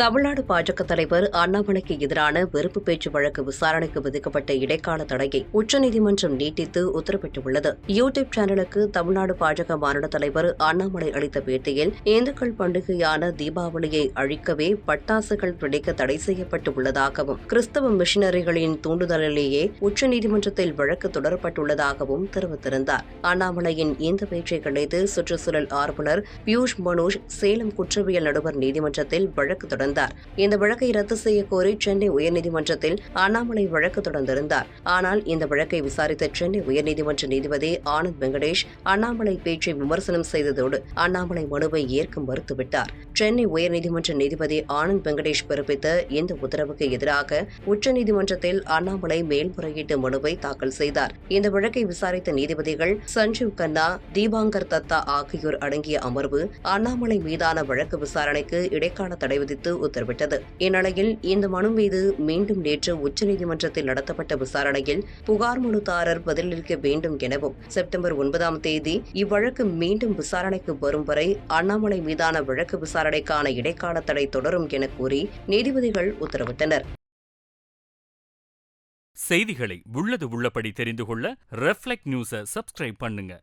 தமிழ்நாடு பாஜக தலைவர் அண்ணாமலைக்கு எதிரான வெறுப்பு பேச்சு வழக்கு விசாரணைக்கு விதிக்கப்பட்ட இடைக்கால தடையை உச்சநீதிமன்றம் நீட்டித்து உத்தரவிட்டுள்ளது. யூ டியூப் சேனலுக்கு தமிழ்நாடு பாஜக மாநில தலைவர் அண்ணாமலை அளித்த பேட்டியில் இந்துக்கள் பண்டிகையான தீபாவளியை அழிக்கவே பட்டாசுகள் கிடைக்க தடை செய்யப்பட்டு உள்ளதாகவும் கிறிஸ்தவ மிஷினரிகளின் தூண்டுதலிலேயே உச்சநீதிமன்றத்தில் வழக்கு தொடரப்பட்டுள்ளதாகவும் தெரிவித்திருந்தார். அண்ணாமலையின் இந்த பேச்சை கண்டித்து சுற்றுச்சூழல் ஆர்வலர் பியூஷ் மனோஜ் சேலம் குற்றவியல் நடுவர் நீதிமன்றத்தில் வழக்கு தொடர்ந்தார் இந்த வழக்கை ரத்து செய்ய கோரி சென்னை உயர்நீதிமன்றத்தில் அண்ணாமலை வழக்கு தொடர்ந்திருந்தார். ஆனால் இந்த வழக்கை விசாரித்த சென்னை உயர்நீதிமன்ற நீதிபதி ஆனந்த் வெங்கடேஷ் அண்ணாமலை பேச்சை விமர்சனம் செய்ததோடு அண்ணாமலை மனுவை ஏற்க மறுத்துவிட்டார். சென்னை உயர்நீதிமன்ற நீதிபதி ஆனந்த் வெங்கடேஷ் பிறப்பித்த இந்த உத்தரவுக்கு எதிராக உச்சநீதிமன்றத்தில் அண்ணாமலை மேல்முறையீட்டு மனுவை தாக்கல் செய்தார். இந்த வழக்கை விசாரித்த நீதிபதிகள் சஞ்சீவ் கண்ணா தீபாங்கர் தத்தா ஆகியோர் அடங்கிய அமர்வு அண்ணாமலை மீதான வழக்கு விசாரணைக்கு இடைக்கால தடை விதித்து உத்தரவிட்டது. இந்நிலையில் இந்த மனு மீது மீண்டும் நேற்று உச்சநீதிமன்றத்தில் நடத்தப்பட்ட விசாரணையில் புகார் மனுதாரர் பதிலளிக்க வேண்டும் எனவும் செப்டம்பர் ஒன்பதாம் தேதி இவ்வழக்கு மீண்டும் விசாரணைக்கு வரும் வரை அண்ணாமலை மீதான வழக்கு விசாரணைக்கான இடைக்கால தடை தொடரும் என கூறி நீதிபதிகள் உத்தரவிட்டனர். செய்திகளை உள்ளது உள்ளபடி தெரிந்து கொள்ள ரெஃப்ளெக்ட் நியூஸை சப்ஸ்கிரைப் பண்ணுங்க.